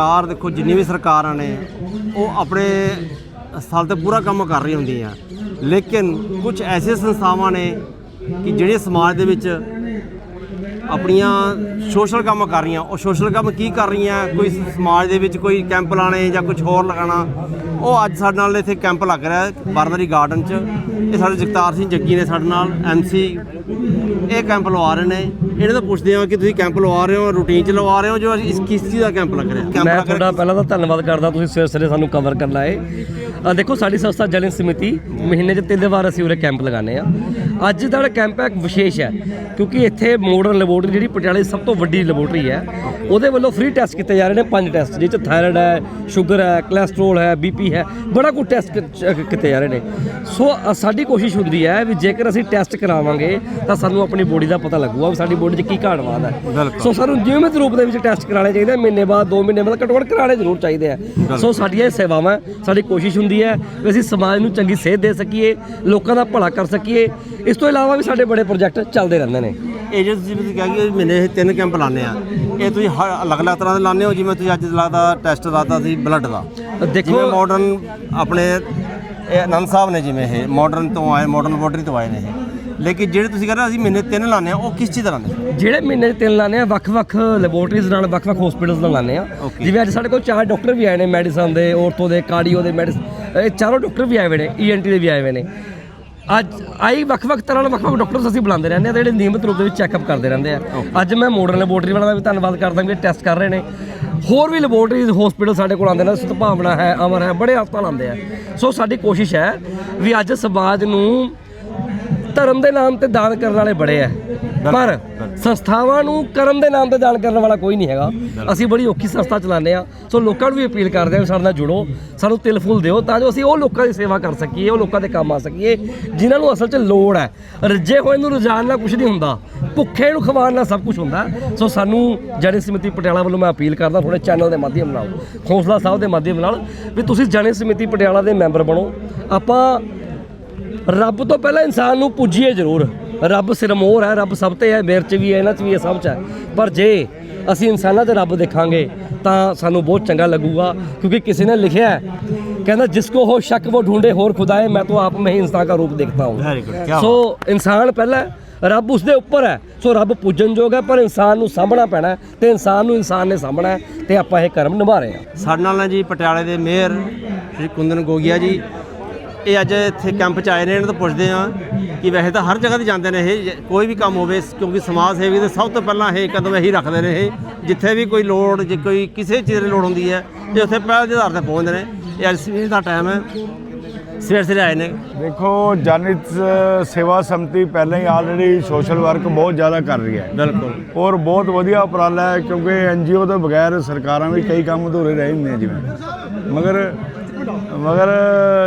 ਸਰਕਾਰ, ਦੇਖੋ ਜਿੰਨੀ ਵੀ ਸਰਕਾਰਾਂ ਨੇ, ਉਹ ਆਪਣੇ ਸਥਲ ਤੇ ਪੂਰਾ ਕੰਮ ਕਰ ਰਹੀ ਹੁੰਦੀਆਂ। ਲੇਕਿਨ ਕੁਝ ਐਸੇ ਸੰਸਥਾਵਾਂ ਨੇ ਕਿ ਜਿਹੜੇ ਸਮਾਜ ਦੇ ਵਿੱਚ ਆਪਣੀਆਂ ਸੋਸ਼ਲ ਕੰਮ ਕਰ ਰਹੀਆਂ। ਉਹ ਸੋਸ਼ਲ ਕੰਮ ਕੀ ਕਰ ਰਹੀਆਂ? ਕੋਈ ਸਮਾਜ ਦੇ ਵਿੱਚ ਕੋਈ ਕੈਂਪ ਲਾਣੇ ਜਾਂ ਕੁਝ ਹੋਰ ਲਗਾਉਣਾ? ਉਹ ਅੱਜ ਸਾਡੇ ਨਾਲ ਇੱਥੇ ਕੈਂਪ ਲੱਗ ਰਿਹਾ ਹੈ ਬਾਰਦਰੀ ਗਾਰਡਨ 'ਚ। ਇਹ ਸਾਡੇ ਜਗਤਾਰ ਸਿੰਘ ਜੱਗੀ ਨੇ ਸਾਡੇ ਨਾਲ ਐਮਸੀ ਇਹ ਕੈਂਪ ਲਵਾ ਰਹੇ ਨੇ। ਇਹਨਾਂ ਤੋਂ ਪੁੱਛਦੇ ਹਾਂ ਕਿ ਤੁਸੀਂ ਕੈਂਪ ਲਵਾ ਰਹੇ ਹੋ ਰੂਟੀਨ 'ਚ ਲਵਾ ਰਹੇ ਹੋ ਜੋ ਇਸ ਕਿਸ ਚੀਜ਼ ਦਾ ਕੈਂਪ ਲੱਗ ਰਿਹਾ? ਕੈਂਪ ਮੈਂ ਤੁਹਾਡਾ ਪਹਿਲਾਂ ਤਾਂ ਧੰਨਵਾਦ ਕਰਦਾ ਤੁਸੀਂ ਸਵੇਰ ਸਵੇਰੇ ਸਾਨੂੰ ਕਵਰ ਕਰਨ ਆਏ। ਅ, ਦੇਖੋ ਸਾਡੀ ਸੰਸਥਾ ਜਨਨ ਸਮਿਤੀ ਮਹੀਨੇ 'ਚ ਤਿੰਨ ਵਾਰ ਅਸੀਂ ਉਰੇ ਕੈਂਪ ਲਗਾਉਂਦੇ ਆ ਅੱਜ ਦਾ ਕੈਂਪ ਹੈ ਇੱਕ ਵਿਸ਼ੇਸ਼ ਹੈ ਕਿਉਂਕਿ ਇੱਥੇ ਮਾਡਰਨ ਲੈਬੋਰਟਰੀ ਜਿਹੜੀ ਪਟਿਆਲੇ ਦੀ ਸਭ ਤੋਂ ਵੱਡੀ ਲੈਬੋਰਟਰੀ ਹੈ ਉਹਦੇ ਵੱਲੋਂ ਫ੍ਰੀ ਟੈਸਟ ਕੀਤੇ ਜਾ ਰਹੇ ਨੇ ਪੰਜ ਟੈਸਟ ਜਿਹ 'ਚ ਥਾਇਰਾਇਡ ਹੈ ਸ਼ੂਗਰ ਹੈ ਕੋਲੇਸਟ੍ਰੋਲ ਹੈ ਬੀਪੀ ਹੈ ਬੜਾ ਕੁਝ ਟੈਸਟ ਕੀਤੇ ਜਾ ਰਹੇ ਨੇ। ਸੋ ਸਾਡੀ ਕੋਸ਼ਿਸ਼ ਹੁੰਦੀ ਹੈ ਵੀ ਜੇਕਰ ਅਸੀਂ ਟੈਸਟ ਕਰਾਵਾਂਗੇ ਤਾਂ ਸਾਨੂੰ ਆਪਣੀ ਬੋਡੀ ਦਾ ਪਤਾ ਲੱਗੂਗਾ ਵੀ ਸਾਡੀ ਬੋਡੀ 'ਚ ਕੀ ਘਾਟ ਵਾਧ ਹੈ। ਸੋ ਸਾਨੂੰ ਨਿਯਮਿਤ ਰੂਪ ਦੇ ਵਿੱਚ ਟੈਸਟ ਕਰਾਣੇ ਚਾਹੀਦੇ ਮਹੀਨੇ ਬਾਅਦ 2 ਮਹੀਨੇ ਬਾਅਦ ਘੱਟੋ ਘੱਟ ਕਰਾਣੇ ਜ਼ਰੂਰ ਚਾਹੀਦੇ ਆ। ਸੋ ਸਾਡੀਆਂ ਇਹ ਸੇਵਾਵਾਂ ਸਾਡੀ ਕੋਸ਼ਿਸ਼ ਹੁੰਦੀ ਹੈ ਵੀ ਅਸੀਂ ਸਮਾਜ ਨੂੰ ਚੰਗੀ ਸੇਧ ਦੇ ਸਕੀਏ ਲੋਕਾਂ ਦਾ ਭਲਾ ਕਰ ਸਕੀਏ। ਇਸ ਤੋਂ ਇਲਾਵਾ ਵੀ ਸਾਡੇ ਬੜੇ ਪ੍ਰੋਜੈਕਟ ਚੱਲਦੇ ਰਹਿੰਦੇ ਨੇ। ਇਹ ਜੋ ਤੁਸੀਂ ਕਿਹਾ ਕਿ ਮਹੀਨੇ ਇਹ ਤਿੰਨ ਕੈਂਪ ਲਾਉਂਦੇ ਆ। ਇਹ ਤੁਸੀਂ ਹਰ ਅਲੱਗ-ਅਲੱਗ ਤਰ੍ਹਾਂ ਦੇ ਲਾਉਂਦੇ ਹੋ? ਜਿਵੇਂ ਤੁਸੀਂ ਅੱਜ ਲੱਗਦਾ ਟੈਸਟ ਲਾਤਾ ਸੀ ਬਲੱਡ ਦਾ। ਦੇਖੋ ਮਾਡਰਨ ਆਪਣੇ ਇਹ ਆਨੰਦ ਸਾਹਿਬ ਨੇ ਜਿਵੇਂ ਇਹ ਮਾਡਰਨ ਤੋਂ ਆਏ ਮਾਡਰਨ ਲੈਬੋਰਟਰੀ ਤੋਂ ਆਏ ਨੇ ਇਹ। ਲੇਕਿਨ ਜਿਹੜੇ ਤੁਸੀਂ ਕਹਿੰਦੇ ਅਸੀਂ ਮਹੀਨੇ ਤਿੰਨ ਲਾਉਂਦੇ ਆ ਉਹ ਕਿਸ ਚੀਜ਼ ਤਰ੍ਹਾਂ ਦੇ ਜਿਹੜੇ ਮਹੀਨੇ ਤਿੰਨ ਲਾਣੇ ਆ ਵੱਖ-ਵੱਖ ਲੈਬੋਰਟਰੀਜ਼ ਨਾਲ ਵੱਖ-ਵੱਖ ਹਸਪੀਟਲਸ ਨਾਲ ਲਾਣੇ ਆ. ਜਿਵੇਂ ਅੱਜ ਸਾਡੇ ਕੋਲ ਚਾਰ ਡਾਕਟਰ ਵੀ ਆਏ ਨੇ ਮੈਡੀਸਨ ਦੇ ਔਰਥੋ ਦੇ ਕਾਰਡੀਓ ਦੇ ਮੈਡੀਸਨ ਇਹ ਚਾਰੋਂ ਡਾਕਟਰ ਵੀ ਆਏ ਹੋਏ ਨੇ ਈਐਨਟੀ ਦੇ ਵੀ ਆਏ ਹੋਏ ਨੇ। ਅੱਜ ਆਈ ਵੱਖ-ਵੱਖ ਤਰ੍ਹਾਂ ਦੇ ਵੱਖ-ਵੱਖ ਡਾਕਟਰਸ ਅਸੀਂ ਬੁਲਾਉਂਦੇ ਰਹਿੰਦੇ ਆ ਤੇ ਜਿਹੜੇ ਨਿਯਮਿਤ ਰੂਪ ਦੇ ਵਿੱਚ ਚੈੱਕਅਪ ਕਰਦੇ ਰਹਿੰਦੇ ਆ। ਅੱਜ ਮੈਂ ਮਾਡਰਨ ਲੈਬੋਰਟਰੀ ਵਾਲਾ ਦਾ ਵੀ ਧੰਨਵਾਦ ਕਰਦਾ ਵੀ ਟੈਸਟ ਕਰ ਰਹੇ ਨੇ। ਹੋਰ ਵੀ ਲੈਬੋਰਟਰੀਜ਼ ਹਸਪੀਟਲ ਸਾਡੇ ਕੋਲ ਆਉਂਦੇ ਨੇ ਸਤਭਾਵਨਾ ਹੈ ਅਮਰ ਹੈ ਬੜੇ ਹਸਪਤਾਲ ਆਉਂਦੇ ਆ। ਸੋ ਸਾਡੀ ਕੋਸ਼ਿਸ਼ ਹੈ ਵੀ ਅੱਜ ਸਮਾਜ ਨੂੰ ਧਰਮ ਦੇ ਨਾਮ ਤੇ ਦਾਨ ਕਰਨ ਵਾਲੇ ਬੜੇ ਆ। ਪਰ ਸੰਸਥਾਵਾਂ ਨੂੰ ਕਰਮ ਦੇ ਨਾਮ ਤੇ ਦਾਨ ਕਰਨ ਵਾਲਾ ਕੋਈ ਨਹੀਂ ਹੈਗਾ। ਅਸੀਂ ਬੜੀ ਔਖੀ ਸੰਸਥਾ ਚਲਾਉਂਦੇ ਆ ਸੋ ਲੋਕਾਂ ਨੂੰ ਵੀ ਅਪੀਲ ਕਰਦੇ ਆ ਸਾਡੇ ਨਾਲ ਜੁੜੋ। ਸਾਨੂੰ ਤਿਲ ਫੁੱਲ ਦਿਓ ਤਾਂ ਜੋ ਅਸੀਂ ਉਹ ਲੋਕਾਂ ਦੀ ਸੇਵਾ ਕਰ ਸਕੀਏ ਉਹ ਲੋਕਾਂ ਦੇ ਕੰਮ ਆ ਸਕੀਏ ਜਿਨ੍ਹਾਂ ਨੂੰ ਅਸਲ 'ਚ ਲੋੜ ਹੈ। ਰੱਜੇ ਹੋਏ ਨੂੰ ਰੁਝਾਨ ਨਾਲ ਕੁਝ ਨਹੀਂ ਹੁੰਦਾ। ਭੁੱਖੇ ਨੂੰ ਖਵਾਉਣ ਨਾਲ ਸਭ ਕੁਝ ਹੁੰਦਾ। ਸੋ ਸਾਨੂੰ ਜਨ ਸਮਿਤੀ ਪਟਿਆਲਾ ਵੱਲੋਂ ਮੈਂ ਅਪੀਲ ਕਰਦਾ ਤੁਹਾਡੇ ਚੈਨਲ ਦੇ ਮਾਧਿਅਮ ਨਾਲ ਖੋਸਲਾ ਸਾਹਿਬ ਦੇ ਮਾਧਿਅਮ ਨਾਲ ਵੀ ਤੁਸੀਂ ਜਨ ਸਮਿਤੀ ਪਟਿਆਲਾ ਦੇ ਮੈਂਬਰ ਬਣੋ। ਆਪਾਂ ਰੱਬ ਤੋਂ ਪਹਿਲਾਂ ਇਨਸਾਨ ਨੂੰ ਪੂਜੀਏ ਜ਼ਰੂਰ। ਰੱਬ ਸਿਰ ਮੋਹਰ ਹੈ ਰੱਬ ਸਭ ਤੇ ਹੈ ਮੇਰੇ 'ਚ ਵੀ ਹੈ ਇਹਨਾਂ 'ਚ ਵੀ ਹੈ ਸਭ 'ਚ ਹੈ। ਪਰ ਜੇ ਅਸੀਂ ਇਨਸਾਨਾਂ 'ਚ ਰੱਬ ਦੇਖਾਂਗੇ ਤਾਂ ਸਾਨੂੰ ਬਹੁਤ ਚੰਗਾ ਲੱਗੂਗਾ ਕਿਉਂਕਿ ਕਿਸੇ ਨੇ ਲਿਖਿਆ ਕਹਿੰਦਾ ਜਿਸ ਕੋ ਹੋ ਸ਼ੱਕ ਵੋ ਢੂੰਡੇ ਹੋਰ ਖੁਦਾਏ ਮੈਂ ਤਾਂ ਆਪ ਮੈਂ ਇਨਸਾਨ ਦਾ ਰੂਪ ਦੇਖਦਾ ਹਾਂ। ਸੋ ਇਨਸਾਨ ਪਹਿਲਾਂ ਰੱਬ ਉਸ ਦੇ ਉੱਪਰ ਹੈ ਸੋ ਰੱਬ ਪੂਜਨਯੋਗ ਹੈ ਪਰ ਇਨਸਾਨ ਨੂੰ ਸਾਂਭਣਾ ਪੈਣਾ ਤੇ ਇਨਸਾਨ ਨੂੰ ਇਨਸਾਨ ਨੇ ਸਾਂਭਣਾ ਤੇ ਆਪਾਂ ਇਹ ਕਰਮ ਨਿਭਾ ਰਹੇ ਹਾਂ। ਸਾਡੇ ਨਾਲ ਜੀ ਪਟਿਆਲੇ ਦੇ ਮੇਅਰ ਸ਼੍ਰੀ ਕੁੰਦਨ ਗੋਗਿਆ ਜੀ। ਇਹ ਅੱਜ ਇੱਥੇ ਕੈਂਪ 'ਚ ਆਏ ਨੇ ਇਹਨਾਂ ਤੋਂ ਪੁੱਛਦੇ ਆ ਕਿ ਵੈਸੇ ਤਾਂ ਹਰ ਜਗ੍ਹਾ ਤੇ ਜਾਂਦੇ ਨੇ ਇਹ ਕੋਈ ਵੀ ਕੰਮ ਹੋਵੇ ਕਿਉਂਕਿ ਸਮਾਜ ਸੇਵੀ ਦੇ ਸਭ ਤੋਂ ਪਹਿਲਾਂ ਇਹ ਕਦਮ ਇਹੀ ਰੱਖਦੇ ਨੇ ਇਹ ਜਿੱਥੇ ਵੀ ਕੋਈ ਲੋੜ ਜੇ ਕੋਈ ਕਿਸੇ ਚੀਜ਼ ਦੀ ਲੋੜ ਹੁੰਦੀ ਹੈ ਇਹ ਉੱਥੇ ਪਹਿਲ ਦੇ ਆਧਾਰ ਤੇ ਪਹੁੰਚਦੇ ਨੇ। ਇਹ ਅੱਜ ਸਵੇਰ ਦਾ ਟਾਈਮ ਹੈ। ਸਵੇਰ ਸਵੇਰੇ ਆਏ ਨੇ। ਦੇਖੋ ਜਨਿਤ ਸੇਵਾ ਸਮਤੀ ਪਹਿਲਾਂ ਹੀ ਆਲਰੇਡੀ ਸੋਸ਼ਲ ਵਰਕ ਬਹੁਤ ਜ਼ਿਆਦਾ ਕਰ ਰਹੀ ਹੈ। ਬਿਲਕੁਲ। ਔਰ ਬਹੁਤ ਵਧੀਆ ਉਪਰਾਲਾ ਹੈ ਕਿਉਂਕਿ ਐਨਜੀਓ ਤੋਂ ਬਗੈਰ ਸਰਕਾਰਾਂ ਵੀ ਕਈ ਕੰਮ ਅਧੂਰੇ ਰਹਿ ਜਾਂਦੇ ਜਿਵੇਂ। ਮਗਰ ਮਗਰ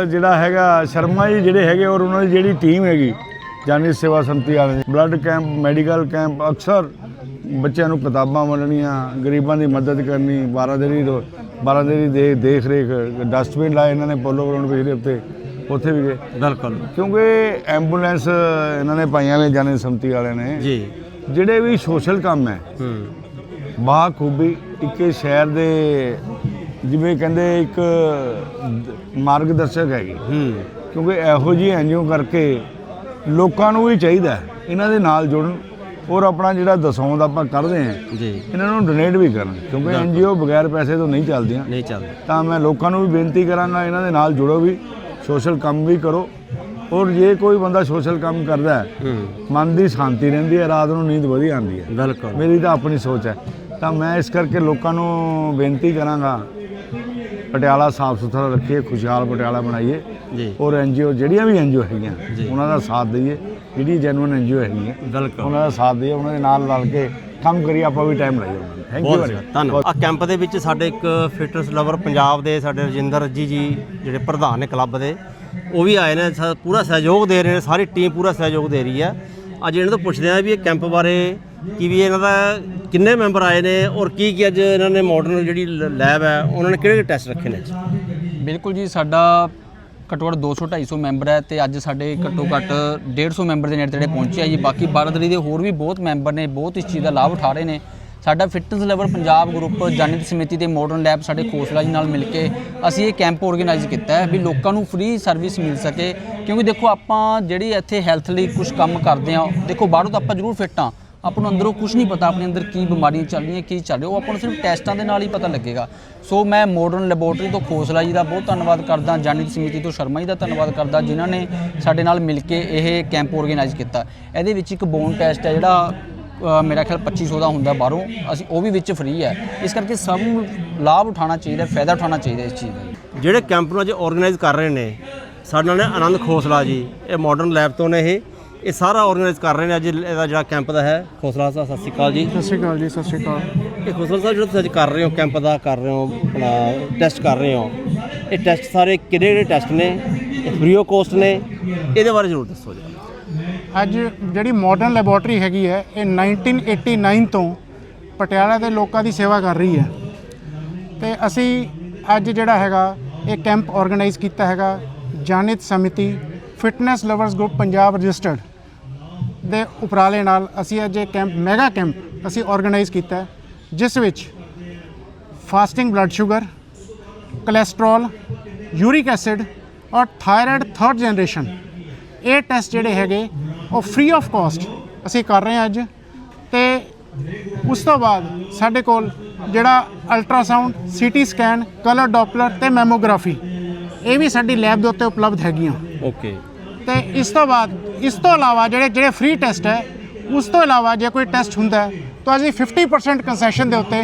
ਜਿਹੜਾ ਹੈਗਾ ਸ਼ਰਮਾ ਜੀ ਜਿਹੜੇ ਹੈਗੇ ਔਰ ਉਹਨਾਂ ਦੀ ਜਿਹੜੀ ਟੀਮ ਹੈਗੀ ਜਨਿਤ ਸੇਵਾ ਸਮਤੀ ਵਾਲੇ ਬਲੱਡ ਕੈਂਪ ਮੈਡੀਕਲ ਕੈਂਪ ਅਕਸਰ ਬੱਚਿਆਂ ਨੂੰ ਕਿਤਾਬਾਂ ਵੰਡਣੀਆਂ ਗਰੀਬਾਂ ਦੀ ਮਦਦ ਕਰਨੀ ਬਾਰਾਦਰੀ ਰੋ- ਬਾਰਾਦਰੀ ਦੇ ਦੇਖ ਰੇਖ ਡਸਟਬਿਨ ਲਾਏ ਇਹਨਾਂ ਨੇ ਪੋਲੋ ਗਰਾਊਂਡ ਪਿਛਲੇ ਹਫ਼ਤੇ ਉੱਥੇ ਵੀ ਗਏ। ਬਿਲਕੁਲ। ਕਿਉਂਕਿ ਐਂਬੂਲੈਂਸ ਇਹਨਾਂ ਨੇ ਪਾਈਆਂ ਨੇ ਜਾਣੇ ਸੰਮਤੀ ਵਾਲਿਆਂ ਨੇ। ਜੀ। ਜਿਹੜੇ ਵੀ ਸੋਸ਼ਲ ਕੰਮ ਹੈ ਹੂੰ। ਬਾ ਖੂਬੀ ਇੱਕ ਸ਼ਹਿਰ ਦੇ ਜਿਵੇਂ ਕਹਿੰਦੇ ਇੱਕ ਮਾਰਗਦਰਸ਼ਕ ਹੈਗੀ। ਹੂੰ। ਕਿਉਂਕਿ ਇਹੋ ਜਿਹੀ ਐਨਜੀਓ ਕਰਕੇ ਲੋਕਾਂ ਨੂੰ ਵੀ ਚਾਹੀਦਾ ਇਹਨਾਂ ਦੇ ਨਾਲ ਜੁੜਨ ਔਰ ਆਪਣਾ ਜਿਹੜਾ ਦਸੌਂਦ ਆਪਾਂ ਕਰਦੇ ਹਾਂ ਜੀ। ਇਹਨਾਂ ਨੂੰ ਡੋਨੇਟ ਵੀ ਕਰਨ। ਕਿਉਂਕਿ ਐਨਜੀਓ ਬਗੈਰ ਪੈਸੇ ਤੋਂ ਨਹੀਂ ਚੱਲਦੀਆਂ। ਨਹੀਂ ਚੱਲਦਾ। ਤਾਂ ਮੈਂ ਲੋਕਾਂ ਨੂੰ ਵੀ ਬੇਨਤੀ ਕਰਾਂਗਾ ਇਹਨਾਂ ਦੇ ਨਾਲ ਜੁੜੋ ਵੀ ਸੋਸ਼ਲ ਕੰਮ ਵੀ ਕਰੋ। ਔਰ ਜੇ ਕੋਈ ਬੰਦਾ ਸੋਸ਼ਲ ਕੰਮ ਕਰਦਾ ਹੂੰ ਮਨ ਦੀ ਸ਼ਾਂਤੀ ਰਹਿੰਦੀ ਹੈ ਰਾਤ ਨੂੰ ਨੀਂਦ ਵਧੀਆ ਆਉਂਦੀ ਹੈ। ਬਿਲਕੁਲ। ਮੇਰੀ ਤਾਂ ਆਪਣੀ ਸੋਚ ਹੈ। ਤਾਂ ਮੈਂ ਇਸ ਕਰਕੇ ਲੋਕਾਂ ਨੂੰ ਬੇਨਤੀ ਕਰਾਂਗਾ ਪਟਿਆਲਾ ਸਾਫ਼ ਸੁਥਰਾ ਰੱਖੀਏ ਖੁਸ਼ਹਾਲ ਪਟਿਆਲਾ ਬਣਾਈਏ। ਜੀ। ਔਰ ਐਨਜੀਓ ਜਿਹੜੀਆਂ ਵੀ ਐਨਜੀਓ ਹੈਗੀਆਂ। ਉਹਨਾਂ ਦਾ ਸਾਥ ਦਈਏ। ਜਿਹੜੀ ਜੈਨੂਇਨ ਐਨਜੀਓ ਹੈਗੀਆਂ ਬਿਲਕੁਲ। ਉਹਨਾਂ ਦਾ ਸਾਥ ਦਈਏ ਉਹਨਾਂ ਦੇ ਨਾਲ ਰਲ ਕੇ ਕੰਮ ਕਰੀਏ ਆਪਾਂ ਵੀ ਟਾਈਮ ਲਾਈਏ ਉਹਨਾਂ ਨੂੰ। ਥੈਂਕ ਯੂ ਵੈਰੀ ਧੰਨਵਾਦ। ਆ ਕੈਂਪ ਦੇ ਵਿੱਚ ਸਾਡੇ ਇੱਕ ਫਿਟਨੈਸ ਲਵਰ ਪੰਜਾਬ ਦੇ ਸਾਡੇ ਰਜਿੰਦਰ ਜੀ ਜੀ ਜਿਹੜੇ ਪ੍ਰਧਾਨ ਨੇ ਕਲੱਬ ਦੇ ਉਹ ਵੀ ਆਏ ਨੇ ਪੂਰਾ ਸਹਿਯੋਗ ਦੇ ਰਹੇ ਨੇ ਸਾਰੀ ਟੀਮ ਪੂਰਾ ਸਹਿਯੋਗ ਦੇ ਰਹੀ ਹੈ। ਅੱਜ ਇਹਨਾਂ ਤੋਂ ਪੁੱਛਦੇ ਆ ਵੀ ਇਹ ਕੈਂਪ ਬਾਰੇ ਕਿ ਵੀ ਇਹਨਾਂ ਦਾ ਕਿੰਨੇ ਮੈਂਬਰ ਆਏ ਨੇ ਔਰ ਕੀ ਕੀ ਅੱਜ ਇਹਨਾਂ ਨੇ ਮਾਡਰਨ ਜਿਹੜੀ ਲੈਬ ਹੈ, ਉਹਨਾਂ ਨੇ ਕਿਹੜੇ ਟੈਸਟ ਰੱਖੇ ਨੇ ਬਿਲਕੁਲ ਜੀ, ਸਾਡਾ ਘੱਟੋ ਘੱਟ 200 250 ਮੈਂਬਰ ਹੈ ਤੇ ਅੱਜ ਸਾਡੇ ਘੱਟੋ ਘੱਟ 150 ਮੈਂਬਰ ਦੇ ਨੇੜੇ ਤੇੜੇ ਪਹੁੰਚੇ ਆ ਜੀ। ਬਾਕੀ ਬਾਰਾਦਰੀ ਦੇ ਹੋਰ ਵੀ ਬਹੁਤ ਮੈਂਬਰ ਨੇ, ਬਹੁਤ ਇਸ ਚੀਜ਼ ਦਾ ਲਾਭ ਉਠਾ ਰਹੇ ਨੇ। ਸਾਡਾ fitness level Punjab group Janhit Samiti ਤੇ ਮਾਡਰਨ ਲੈਬ ਸਾਡੇ ਖੋਸਲਾ ਜੀ ਨਾਲ ਮਿਲ ਕੇ ਅਸੀਂ ਇਹ ਕੈਂਪ ਆਰਗੇਨਾਈਜ਼ ਕੀਤਾ ਹੈ ਵੀ ਲੋਕਾਂ ਨੂੰ ਫ੍ਰੀ ਸਰਵਿਸ ਮਿਲ ਸਕੇ। ਕਿਉਂਕਿ ਦੇਖੋ ਆਪਾਂ ਜਿਹੜੀ ਇੱਥੇ ਹੈਲਥ ਲਈ ਕੁਝ ਕੰਮ ਕਰਦੇ ਆ ਦੇਖੋ ਬਾਹਰੋਂ ਤਾਂ ਆਪਾਂ ਜ਼ਰੂਰ ਫਿੱਟ ਆ ਆਪਾਂ ਨੂੰ ਅੰਦਰੋਂ ਕੁਝ ਨਹੀਂ ਪਤਾ ਆਪਣੇ ਅੰਦਰ ਕੀ ਬਿਮਾਰੀਆਂ ਚੱਲ ਰਹੀਆਂ, ਕੀ ਚੱਲ ਰਿਹਾ ਉਹ ਆਪਾਂ ਨੂੰ ਸਿਰਫ ਟੈਸਟਾਂ ਦੇ ਨਾਲ ਹੀ ਪਤਾ ਲੱਗੇਗਾ। ਸੋ ਮੈਂ ਮਾਡਰਨ ਲੈਬੋਰਟਰੀ ਤੋਂ ਖੋਸਲਾ ਜੀ ਦਾ ਬਹੁਤ ਧੰਨਵਾਦ ਕਰਦਾ ਜਨਿਤ ਸਮਿਤੀ ਤੋਂ ਸ਼ਰਮਾ ਜੀ ਦਾ ਧੰਨਵਾਦ ਕਰਦਾ, ਜਿਨ੍ਹਾਂ ਨੇ ਸਾਡੇ ਨਾਲ ਮਿਲ ਕੇ ਇਹ ਕੈਂਪ ਆਰਗੇਨਾਈਜ਼ ਕੀਤਾ। ਇਹਦੇ ਵਿੱਚ ਇੱਕ ਬੋਨ ਟੈਸਟ ਹੈ ਜਿਹੜਾ ਮੇਰਾ ਖਿਆਲ 2500 ਦਾ ਹੁੰਦਾ ਬਾਹਰੋਂ, ਅਸੀਂ ਉਹ ਵੀ ਵਿੱਚ ਫ੍ਰੀ ਹੈ। ਇਸ ਕਰਕੇ ਸਭ ਨੂੰ ਲਾਭ ਉਠਾਉਣਾ ਚਾਹੀਦਾ, ਫਾਇਦਾ ਉਠਾਉਣਾ ਚਾਹੀਦਾ ਇਸ ਚੀਜ਼ ਦਾ। ਜਿਹੜੇ ਕੈਂਪ ਨੂੰ ਅੱਜ ਆਰਗੇਨਾਈਜ਼ ਕਰ ਰਹੇ ਨੇ, ਸਾਡੇ ਨਾਲ ਨੇ ਆਨੰਦ ਖੋਸਲਾ ਜੀ, ਇਹ ਮਾਡਰਨ ਲੈਬ ਤੋਂ ਨੇ ਇਹ। ਇਹ ਸਾਰਾ ਆਰਗੇਨਾਈਜ਼ ਕਰ ਰਹੇ ਨੇ ਅੱਜ ਇਹਦਾ ਜਿਹੜਾ ਕੈਂਪ ਦਾ ਹੈ। ਖੋਸਲਾ ਸਾਹਿਬ ਸਤਿ ਸ਼੍ਰੀ ਅਕਾਲ ਜੀ। ਸਤਿ ਸ਼੍ਰੀ ਅਕਾਲ ਜੀ ਸਤਿ ਸ਼੍ਰੀ ਅਕਾਲ। ਇਹ ਖੋਸਲਾ ਸਾਹਿਬ ਜਿਹੜਾ ਤੁਸੀਂ ਅੱਜ ਕਰ ਰਹੇ ਹੋ ਕੈਂਪ ਦਾ ਕਰ ਰਹੇ ਹੋ ਆਪਣਾ ਟੈਸਟ ਕਰ ਰਹੇ ਹੋ ਇਹ ਟੈਸਟ ਸਾਰੇ ਕਿਹੜੇ ਕਿਹੜੇ ਟੈਸਟ ਨੇ? ਫ੍ਰੀ ਆਫ ਕੋਸਟ ਨੇ। ਇਹਦੇ ਬਾਰੇ ਜ਼ਰੂਰ ਦੱਸੋ ਜੀ। ਅੱਜ ਜਿਹੜੀ ਮਾਡਰਨ ਲੈਬੋਰਟਰੀ ਹੈਗੀ ਹੈ ਇਹ 1989 ਤੋਂ ਪਟਿਆਲਾ ਦੇ ਲੋਕਾਂ ਦੀ ਸੇਵਾ ਕਰ ਰਹੀ ਹੈ। ਤੇ ਅਸੀਂ ਅੱਜ ਜਿਹੜਾ ਹੈਗਾ ਇਹ ਕੈਂਪ ਆਰਗੇਨਾਈਜ਼ ਕੀਤਾ ਹੈਗਾ Janhit Samiti fitness lovers group Punjab registered ਦੇ ਉਪਰਾਲੇ ਨਾਲ ਅਸੀਂ ਅੱਜ ਇਹ ਕੈਂਪ ਮੈਗਾ ਕੈਂਪ ਅਸੀਂ ਆਰਗੇਨਾਈਜ਼ ਕੀਤਾ ਜਿਸ ਵਿੱਚ fasting blood sugar cholesterol uric acid ਔਰ ਥਾਇਰਾਇਡ ਥਰਡ ਜਨਰੇਸ਼ਨ ਇਹ ਟੈਸਟ ਜਿਹੜੇ ਹੈਗੇ ਉਹ ਫ੍ਰੀ ਆਫ ਕਾਸਟ ਅਸੀਂ ਕਰ ਰਹੇ ਹਾਂ ਅੱਜ ਤੇ ਉਸ ਤੋਂ ਬਾਅਦ ਸਾਡੇ ਕੋਲ ਜਿਹੜਾ ultrasound CT scan colour doppler ਤੇ ਮੈਮੋਗ੍ਰਾਫੀ ਇਹ ਵੀ ਸਾਡੀ ਲੈਬ ਦੇ ਉੱਤੇ ਉਪਲਬਧ ਹੈਗੀਆਂ। ਓਕੇ ਤੇ ਇਸ ਤੋਂ ਬਾਅਦ, ਇਸ ਤੋਂ ਇਲਾਵਾ ਜਿਹੜੇ ਜਿਹੜੇ ਫ੍ਰੀ ਟੈਸਟ ਹੈ, ਉਸ ਤੋਂ ਇਲਾਵਾ ਜੇ ਕੋਈ ਟੈਸਟ ਹੁੰਦਾ ਹੈ, ਤਾਂ ਅਸੀਂ 50% ਕੰਸੈਸ਼ਨ ਦੇ ਉੱਤੇ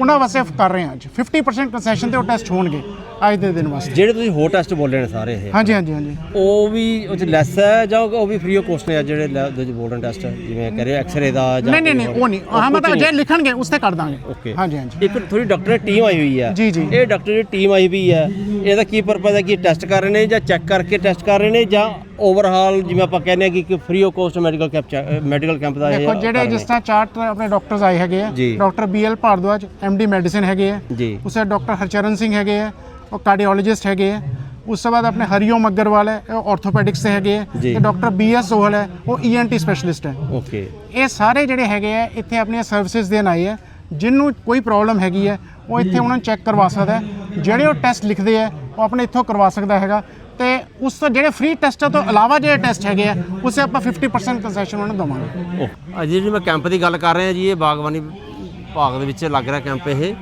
ਉਹਨਾਂ ਵਾਸਤੇ ਕਰ ਰਹੇ ਹਾਂ ਅੱਜ। 50% ਕੰਸੈਸ਼ਨ ਤੇ ਉਹ ਟੈਸਟ ਹੋਣਗੇ। ਅੱਜ ਦੇ ਦਿਨ ਵਾਸਤੇ। ਜਿਹੜੇ ਤੁਸੀਂ ਹੋਰ ਟੈਸਟ ਬੋਲੇ ਨੇ ਸਾਰੇ ਇਹ। ਹਾਂਜੀ ਹਾਂਜੀ ਹਾਂਜੀ। ਉਹ ਵੀ ਉਹ ਚ ਲੈਸ ਹੈ ਜਾਂ ਉਹ ਵੀ ਫ੍ਰੀ ਆਫ ਕੋਸਟ ਨੇ ਆ ਜਿਹੜੇ ਲੈਬ ਦੇ ਬੋਲਣ ਟੈਸਟ ਜਿਵੇਂ ਕਹ ਰਹੇ ਐਕਸ-ਰੇ ਦਾ ਜਾਂ ਨਹੀਂ ਨਹੀਂ ਨਹੀਂ ਉਹ ਨਹੀਂ? ਹਾਂ ਮਤਲਬ। ਜੇ ਲਿਖਣਗੇ ਉਸ ਤੇ ਕਰ ਦਾਂਗੇ। ਓਕੇ ਹਾਂਜੀ ਹਾਂਜੀ। ਇੱਕ ਥੋੜੀ ਡਾਕਟਰ ਟੀਮ ਆਈ ਹੋਈ ਹੈ। ਜੀ, ਜੀ। ਇਹ ਡਾਕਟਰ ਦੀ ਟੀਮ ਆਈ ਹੋਈ ਹੈ। ਇਹਦਾ ਕੀ ਪਰਪਸ ਹੈ? ਕਿ ਟੈਸਟ ਕਰ ਰਹੇ ਨੇ ਜਾਂ ਚੈੱਕ ਕਰਕੇ ਟੈਸਟ ਕਰ ਰਹੇ ਨੇ ਜਾਂ ਓਵਰਹਾਲ ਜਿਵੇਂ ਆਪਾਂ ਕਹਿੰਦੇ ਆ ਕਿ free of cost medical camp medical camp ਦਾ ਇਹ ਦੇਖੋ ਕਰ ਜਿਹੜੇ ਰਹੇ ਜਿਸ ਤਰ੍ਹਾਂ ਚਾਰ ਆਪਣੇ ਡਾਕਟਰਸ ਆਏ ਹੈਗੇ ਆ। ਜੀ। Doctor B L Bhardwaj D medicine ਹੈਗੇ ਆ। ਜੀ। ਉਸੇ ਡਾਕਟਰ ਹਰਚਰਨ ਸਿੰਘ ਹੈਗੇ ਆ। ਉਹ ਕਾਰਡੀਓਲੋਜਿਸਟ ਹੈਗੇ ਆ। ਉਸ ਤੋਂ ਬਾਅਦ ਆਪਣੇ ਹਰੀਓਮ ਅਗਰਵਾਲ ਹੈ ਉਹ ਆਰਥੋਪੈਡਿਕਸ ਦੇ ਹੈਗੇ ਆ। ਜੀ। ਤੇ ਡਾਕਟਰ ਬੀ ਐਸ ਸੋਹਲ ਹੈ ਉਹ ਈਐਨਟੀ ਸਪੈਸ਼ਲਿਸਟ ਹੈ। ਓਕੇ ਇਹ ਸਾਰੇ ਜਿਹੜੇ ਹੈਗੇ ਆ ਇੱਥੇ ਆਪਣੀਆਂ ਸਰਵਿਸਿਜ਼ ਦੇਣ ਆਏ ਆ। ਜਿਹਨੂੰ ਕੋਈ ਪ੍ਰੋਬਲਮ ਹੈਗੀ ਹੈ ਉਹ ਇੱਥੇ ਉਹਨਾਂ ਨੂੰ ਚੈੱਕ ਕਰਵਾ ਸਕਦਾ ਹੈ। ਜਿਹੜੇ ਉਹ ਟੈਸਟ ਲਿਖਦੇ ਆ ਉਹ ਆਪਣੇ ਇੱਥੋਂ ਕਰਵਾ ਸਕਦਾ ਹੈਗਾ। ਤੇ ਉਸ ਤੋਂ ਜਿਹੜੇ ਫ੍ਰੀ ਟੈਸਟਾਂ ਤੋਂ ਇਲਾਵਾ ਜਿਹੜੇ ਟੈਸਟ ਹੈਗੇ ਆ ਉਸੇ ਆਪਾਂ 50% ਕੰਸੈਸ਼ਨ ਉਹਨਾਂ ਨੂੰ ਦੇਵਾਂਗੇ। ਉਹ ਅੱਜ ਜਿਹੜੀ ਮੈਂ ਕੈਂਪ ਦੀ ਗੱਲ ਕਰ ਰਿਹਾ ਜੀ ਇਹ ਬਾਗਬਾਨੀ ਵਿਭਾਗ ਦੇ ਵਿੱਚ ਲੱਗ ਰਿਹਾ ਕੈਂਪ ਇਹ।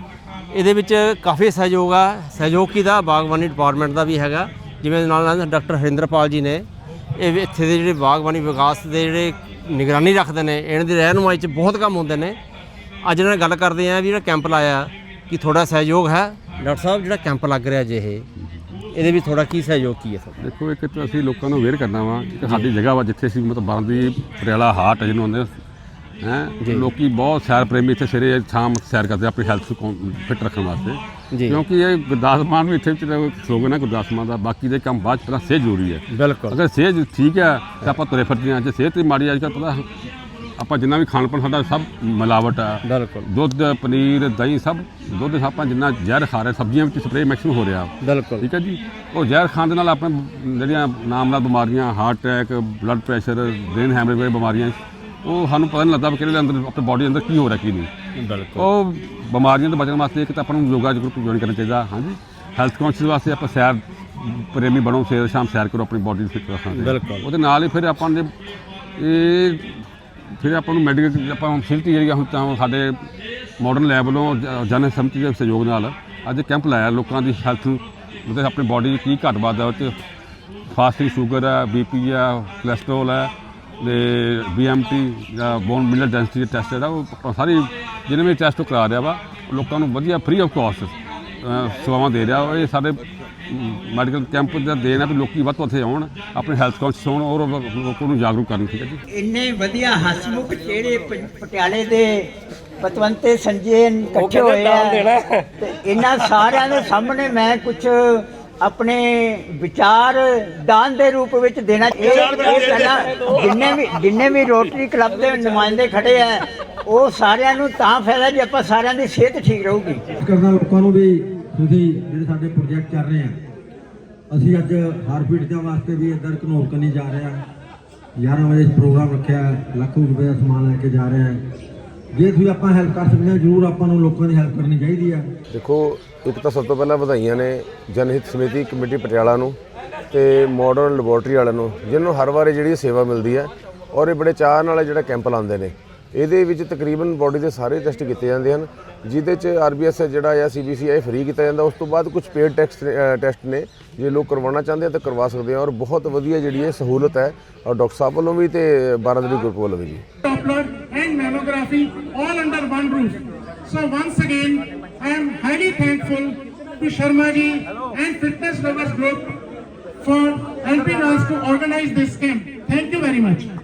ਇਹਦੇ ਵਿੱਚ ਕਾਫੀ ਸਹਿਯੋਗ ਆ। ਸਹਿਯੋਗ ਕਿਹਦਾ ਬਾਗਬਾਨੀ ਡਿਪਾਰਟਮੈਂਟ ਦਾ ਵੀ ਹੈਗਾ। ਜਿਵੇਂ ਨਾਲ ਨਾਲ ਡਾਕਟਰ ਹਰਿੰਦਰਪਾਲ ਜੀ ਨੇ। ਇਹ ਵੀ ਇੱਥੇ ਦੇ ਜਿਹੜੇ ਬਾਗਬਾਨੀ ਵਿਕਾਸ ਦੇ ਜਿਹੜੇ ਨਿਗਰਾਨੀ ਰੱਖਦੇ ਨੇ, ਇਹਨਾਂ ਦੀ ਰਹਿਨੁਮਾਈ 'ਚ ਬਹੁਤ ਕੰਮ ਹੁੰਦੇ ਨੇ। ਅੱਜ ਇਹਨਾਂ ਨਾਲ ਗੱਲ ਕਰਦੇ ਆ ਵੀ ਜਿਹੜਾ ਕੈਂਪ ਲਾਇਆ, ਕਿ ਥੋੜਾ ਸਹਿਯੋਗ ਹੈ? ਡਾਕਟਰ ਸਾਹਿਬ, ਜਿਹੜਾ ਕੈਂਪ ਲੱਗ ਰਿਹਾ ਜੇ ਇਹ, ਇਹਦੇ ਵਿੱਚ ਥੋੜਾ ਕੀ ਸਹਿਯੋਗ ਕੀ ਹੈ ਸਰ? ਦੇਖੋ, ਇੱਕ ਤਾਂ ਅਸੀਂ ਲੋਕਾਂ ਨੂੰ ਅਵੇਅਰ ਕਰਨਾ ਵਾ ਕਿ ਸਾਡੀ ਜਗ੍ਹਾ ਵਾ ਜਿੱਥੇ ਅਸੀਂ ਮਤਲਬ ਬਣਦੀ ਪਟਿਆਲਾ ਹਾਟ ਹੈ ਜਿਹਨੂੰ ਆਉਂਦੇ ਹੈ? ਲੋਕੀ ਬਹੁਤ ਸੈਰ ਪ੍ਰੇਮੀ ਇੱਥੇ ਸਵੇਰੇ ਸ਼ਾਮ ਸੈਰ ਕਰਦੇ ਆ ਆਪਣੀ ਹੈਲਥ ਫਿੱਟ ਰੱਖਣ ਵਾਸਤੇ। ਜੀ। ਕਿਉਂਕਿ ਇਹ ਗੁਰਦਾਸ ਮਾਨ ਵੀ ਇੱਥੇ ਸਲੋਗਨ ਹੈ ਗੁਰਦਾਸ ਮਾਨ ਦਾ ਬਾਕੀ ਦੇ ਕੰਮ ਬਾਅਦ ਚ ਪਹਿਲਾਂ ਸਿਹਤ ਜ਼ਰੂਰੀ ਹੈ। ਬਿਲਕੁਲ। ਅਗਰ ਸਿਹਤ ਠੀਕ ਹੈ ਤਾਂ ਆਪਾਂ ਤੁਰੇ ਫਿਰਦੇ ਹਾਂ ਜੇ ਸਿਹਤ ਹੀ ਮਾੜੀ ਅੱਜ ਕੱਲ੍ਹ ਪਤਾ ਆਪਾਂ ਜਿੰਨਾ ਵੀ ਖਾਣ ਪਾਣ ਸਾਡਾ ਸਭ ਮਿਲਾਵਟ ਆ। ਬਿਲਕੁਲ। ਦੁੱਧ ਪਨੀਰ ਦਹੀਂ ਸਭ ਦੁੱਧ ਆਪਾਂ ਜਿੰਨਾ ਜ਼ਹਿਰ ਖਾ ਰਹੇ ਸਬਜ਼ੀਆਂ ਵਿੱਚ ਸਪਰੇਅ ਮੈਕਸਿਮਮ ਹੋ ਰਿਹਾ। ਬਿਲਕੁਲ। ਠੀਕ ਹੈ ਜੀ? ਉਹ ਜ਼ਹਿਰ ਖਾਣ ਦੇ ਨਾਲ ਆਪਣੇ ਜਿਹੜੀਆਂ ਨਾਮ ਨਾਲ ਬਿਮਾਰੀਆਂ heart attack blood pressure brain haemorrhage ਵਰਗੀਆਂ ਬਿਮਾਰੀਆਂ ਉਹ ਸਾਨੂੰ ਪਤਾ ਨਹੀਂ ਲੱਗਦਾ ਵੀ ਕਿਹੜੇ ਅੰਦਰ ਆਪਣੇ ਬਾਡੀ ਅੰਦਰ ਕੀ ਹੋ ਰਿਹਾ ਕੀ ਨਹੀਂ। ਬਿਲਕੁਲ। ਉਹ ਬਿਮਾਰੀਆਂ ਤੋਂ ਬਚਣ ਵਾਸਤੇ ਇੱਕ ਤਾਂ ਆਪਾਂ ਨੂੰ ਯੋਗਾ ਗਰੁੱਪ ਜੁਆਇਨ ਕਰਨਾ ਚਾਹੀਦਾ ਹਾਂਜੀ। ਹੈਲਥ ਕੌਨਸ਼ੀਅਸ ਵਾਸਤੇ ਆਪਾਂ ਸੈਰ ਪ੍ਰੇਮੀ ਬਣੋ ਸਵੇਰ ਸ਼ਾਮ ਸੈਰ ਕਰੋ ਆਪਣੀ ਬਾਡੀ ਨੂੰ ਫਿੱਟ ਰੱਖਣ ਬਿਲਕੁਲ। ਉਹਦੇ ਨਾਲ ਹੀ ਫਿਰ ਆਪਾਂ ਨੇ ਇਹ ਫਿਰ ਆਪਾਂ ਨੂੰ ਮੈਡੀਕਲ ਆਪਾਂ ਫੈਸਿਲਿਟੀ ਜਿਹੜੀ ਆ ਹੁਣ ਤਾਂ ਸਾਡੇ ਮਾਡਰਨ ਲੈਬ ਵੱਲੋਂ ਜ- ਜਨ ਸਮਿਤੀ ਦੇ ਸਹਿਯੋਗ ਨਾਲ ਅੱਜ ਕੈਂਪ ਲਾਇਆ ਲੋਕਾਂ ਦੀ ਹੈਲਥ ਨੂੰ ਮਤਲਬ ਆਪਣੀ ਬਾਡੀ ਕੀ ਘੱਟ ਵੱਧ ਹੈ ਉਹ 'ਚ ਫਾਸਟਿੰਗ ਸ਼ੂਗਰ ਹੈ ਬੀਪੀ ਹੈ ਕੋਲੇਸਟ੍ਰੋਲ ਹੈ ਤੇ ਬੀਐਮਟੀ ਜਾਂ ਬੋਨ ਮਿਨਰਲ ਡੈਂਸਿਟੀ ਦੇ ਟੈਸਟ ਜਿਹੜਾ ਉਹ ਸਾਰੀ ਜਿਹਨੇ ਵੀ ਟੈਸਟ ਕਰਾ ਰਿਹਾ ਵਾ ਲੋਕਾਂ ਨੂੰ ਵਧੀਆ ਫ੍ਰੀ ਆਫ ਕਾਸਟ ਸੇਵਾਵਾਂ ਦੇ ਰਿਹਾ ਉਹ ਇਹ ਸਾਡੇ ਮੈਡੀਕਲ ਕੈਂਪ ਦਾ ਦੇਣ ਹੈ ਵੀ ਲੋਕੀ ਵੱਧ ਤੋਂ ਇੱਥੇ ਆਉਣ ਆਪਣੇ ਹੈਲਥ ਕੌਨਸ਼ੀਅਸ ਹੋਣ ਔਰ ਲੋਕਾਂ ਨੂੰ ਜਾਗਰੂਕ ਕਰਨ ਠੀਕ ਹੈ ਜੀ? ਇੰਨੇ ਵਧੀਆ ਹਸਮੁਖ ਚਿਹਰੇ ਪਟਿਆਲੇ ਦੇ ਪਤਵੰਤੇ ਸੰਜੇ ਇਕੱਠੇ ਹੋਏ ਆ। ਤੇ ਇਹਨਾਂ ਸਾਰਿਆਂ ਦੇ ਸਾਹਮਣੇ ਮੈਂ ਕੁਝ ਆਪਣੇ ਵਿਚਾਰ ਦਾਨ ਦੇ ਰੂਪ ਵਿੱਚ ਦੇਣਾ ਇਹ ਪਹਿਲਾਂ ਜਿੰਨੇ ਵੀ ਜਿੰਨੇ ਵੀ ਰੋਟਰੀ ਕਲੱਬ ਦੇ ਨੁਮਾਇੰਦੇ ਖੜੇ ਆ ਉਹ ਸਾਰਿਆਂ ਨੂੰ ਤਾਂ ਫਾਇਦਾ ਜੇ ਆਪਾਂ ਸਾਰਿਆਂ ਦੀ ਸਿਹਤ ਠੀਕ ਰਹੂਗੀ। ਕਰਨਾ ਲੋਕਾਂ ਨੂੰ ਵੀ ਤੁਸੀਂ ਜਿਹੜੇ ਸਾਡੇ ਪ੍ਰੋਜੈਕਟ ਚੱਲ ਰਹੇ ਆ ਅਸੀਂ ਅੱਜ ਹਾਰਟਬੀਟ ਦੇ ਵਾਸਤੇ ਵੀ ਇੱਧਰ ਘਨੌਰ ਕਰਨੀ ਜਾ ਰਹੇ ਆ। 11 ਵਜੇ ਪ੍ਰੋਗਰਾਮ ਰੱਖਿਆ ਲੱਖ ਰੁਪਏ ਦਾ ਸਮਾਨ ਲੈ ਕੇ ਜਾ ਰਹੇ ਆ। ਜੇ ਤੁਸੀਂ ਆਪਾਂ ਹੈਲਪ ਕਰ ਸਕਦੇ ਹਾਂ, ਜ਼ਰੂਰ ਆਪਾਂ ਨੂੰ ਲੋਕਾਂ ਦੀ ਹੈਲਪ ਕਰਨੀ ਚਾਹੀਦੀ ਆ। ਦੇਖੋ, ਇੱਕ ਤਾਂ ਸਭ ਤੋਂ ਪਹਿਲਾਂ ਵਧਾਈਆਂ ਨੇ ਜਨਹਿਤ ਸਮਿਤੀ ਕਮੇਟੀ ਪਟਿਆਲਾ ਨੂੰ ਤੇ ਮਾਡਰਨ ਲੈਬੋਰਟਰੀ ਵਾਲਿਆਂ ਨੂੰ ਜਿਹਨਾਂ ਨੂੰ ਹਰ ਵਾਰ ਜਿਹੜੀ ਸੇਵਾ ਮਿਲਦੀ ਹੈ ਔਰ ਇਹ ਬੜੇ ਚਾਅ ਨਾਲ ਜਿਹੜਾ ਕੈਂਪ ਲਾਉਂਦੇ ਨੇ। ਇਹਦੇ ਵਿੱਚ ਤਕਰੀਬਨ ਬਾਡੀ ਦੇ ਸਾਰੇ ਟੈਸਟ ਕੀਤੇ ਜਾਂਦੇ ਹਨ, ਜਿਹਦੇ ਚ ਆਰਬੀਐਸ ਜਿਹੜਾ ਆ ਸੀਬੀਸੀ ਇਹ ਫ੍ਰੀ ਕੀਤਾ ਜਾਂਦਾ। ਉਸ ਤੋਂ ਬਾਅਦ ਕੁਝ ਪੇਡ ਟੈਸਟ ਟੈਸਟ ਨੇ, ਜੇ ਲੋਕ ਕਰਵਾਉਣਾ ਚਾਹੁੰਦੇ ਆ ਤਾਂ ਕਰਵਾ ਸਕਦੇ ਆ। ਔਰ ਬਹੁਤ ਵਧੀਆ ਜਿਹੜੀ ਇਹ ਸਹੂਲਤ ਹੈ, ਔਰ ਡਾਕਟਰ ਸਾਹਿਬ ਵੱਲੋਂ ਵੀ ਤੇ ਬਾਰਾਦਰੀ ਗਰੁੱਪ ਵੱਲੋਂ ਵੀ। Doppler and mammography all under one roof. So once again, I am highly thankful to Sharma ji and Fitness Lovers Group for helping us to organize this camp. Thank you very much.